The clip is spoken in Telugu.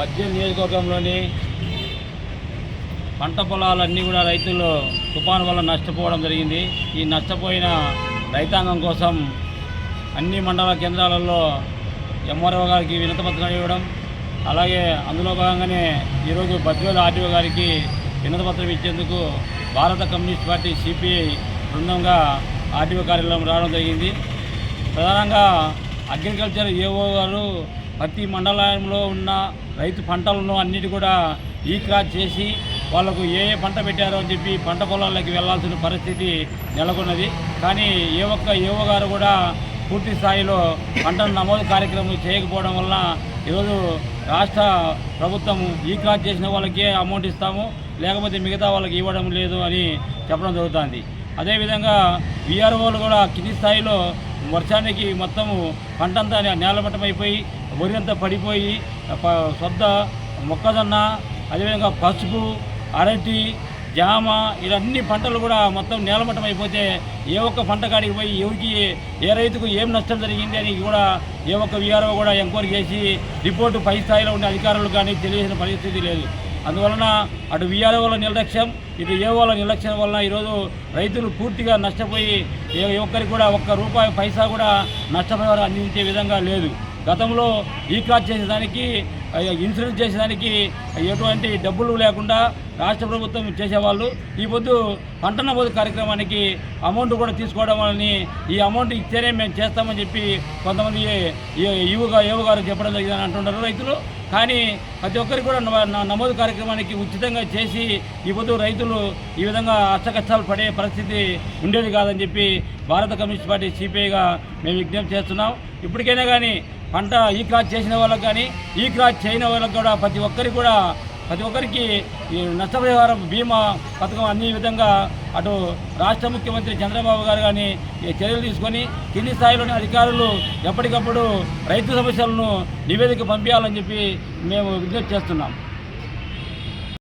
పద్దెనిమిది నియోజకవర్గంలోని పంట పొలాలన్నీ కూడా రైతులు తుఫాను వల్ల నష్టపోవడం జరిగింది. ఈ నష్టపోయిన రైతాంగం కోసం అన్ని మండల కేంద్రాలలో ఎంఆర్ఓ గారికి వినతపత్రం ఇవ్వడం అలాగే అందులో భాగంగానే ఈరోజు బద్వేల్ ఆర్టీఓ గారికి వినతపత్రం ఇచ్చేందుకు భారత కమ్యూనిస్ట్ పార్టీ సిపిఐ బృందంగా ఆర్టీఓ కార్యాలయం రావడం జరిగింది. ప్రధానంగా అగ్రికల్చర్ ఏఓ గారు ప్రతి మండలంలో ఉన్న రైతు పంటలను అన్నిటి కూడా ఈ క్రాచ్ చేసి వాళ్ళకు ఏ ఏ పంట పెట్టారో అని చెప్పి పంట పొలాలకి వెళ్ళాల్సిన పరిస్థితి నెలకొన్నది. కానీ ఏ ఒక్క ఏవో గారు కూడా పూర్తి స్థాయిలో పంటల నమోదు కార్యక్రమం చేయకపోవడం వలన ఈరోజు రాష్ట్ర ప్రభుత్వం ఈ క్రాస్ చేసిన వాళ్ళకే అమౌంట్ ఇస్తాము లేకపోతే మిగతా వాళ్ళకి ఇవ్వడం లేదు అని చెప్పడం జరుగుతుంది. అదేవిధంగా విఆర్ఓలు కూడా కింది స్థాయిలో వర్షానికి మొత్తము పంటంతా నేలమట్టం అయిపోయి వరి పడిపోయి సొద్ద మొక్కజొన్న అదేవిధంగా పసుపు అరటి జామ ఇవన్నీ పంటలు కూడా మొత్తం నేలమట్టం అయిపోతే ఏ ఒక్క పంట కాడికి పోయి ఎవరికి ఏ రైతుకు ఏం నష్టం జరిగింది అని కూడా ఏ ఒక్క విఆర్ఓ కూడా ఎంక్వైరీ చేసి రిపోర్టు పై స్థాయిలో ఉండే అధికారులు కానీ తెలియజేసిన పరిస్థితి లేదు. అందువలన అటు విఆర్ఓల నిర్లక్ష్యం ఇటు ఏఓల నిర్లక్ష్యం వలన ఈరోజు రైతులు పూర్తిగా నష్టపోయి ఏ ఏ ఒక్కరికి కూడా ఒక్క రూపాయి పైసా కూడా నష్టపరిహారం అందించే విధంగా లేదు. గతంలో ఈ కార్డ్ చేసేదానికి ఇన్సూరెన్స్ చేసేదానికి ఎటువంటి డబ్బులు లేకుండా రాష్ట్ర ప్రభుత్వం చేసేవాళ్ళు. ఈ పొద్దు పంట నమోదు కార్యక్రమానికి అమౌంట్ కూడా తీసుకోవడం వలని ఈ అమౌంట్ ఇస్తేనే మేము చేస్తామని చెప్పి కొంతమంది యువగా యువ గారు చెప్పడం జరిగిందని అంటున్నారు రైతులు. కానీ ప్రతి ఒక్కరికి కూడా నమోదు కార్యక్రమానికి ఉచితంగా చేసి ఈ పొద్దు రైతులు ఈ విధంగా అష్టకష్టాలు పడే పరిస్థితి ఉండేది కాదని చెప్పి భారత కమ్యూనిస్ట్ పార్టీ సిపిఐగా మేము విజ్ఞప్తి చేస్తున్నాం. ఇప్పటికైనా కానీ పంట ఈ క్రాస్ చేసిన వాళ్ళకి కానీ ఈ క్రాస్ చేయని వాళ్ళకి కూడా ప్రతి ఒక్కరికి కూడా ప్రతి ఒక్కరికి ఈ నష్టపరిహారం బీమా పథకం అన్ని విధంగా అటు రాష్ట్ర ముఖ్యమంత్రి చంద్రబాబు గారు కానీ ఈ చర్యలు తీసుకొని కింది స్థాయిలోని అధికారులు ఎప్పటికప్పుడు రైతు సమస్యలను నివేదిక పంపించాలని చెప్పి మేము విజ్ఞప్తి చేస్తున్నాం.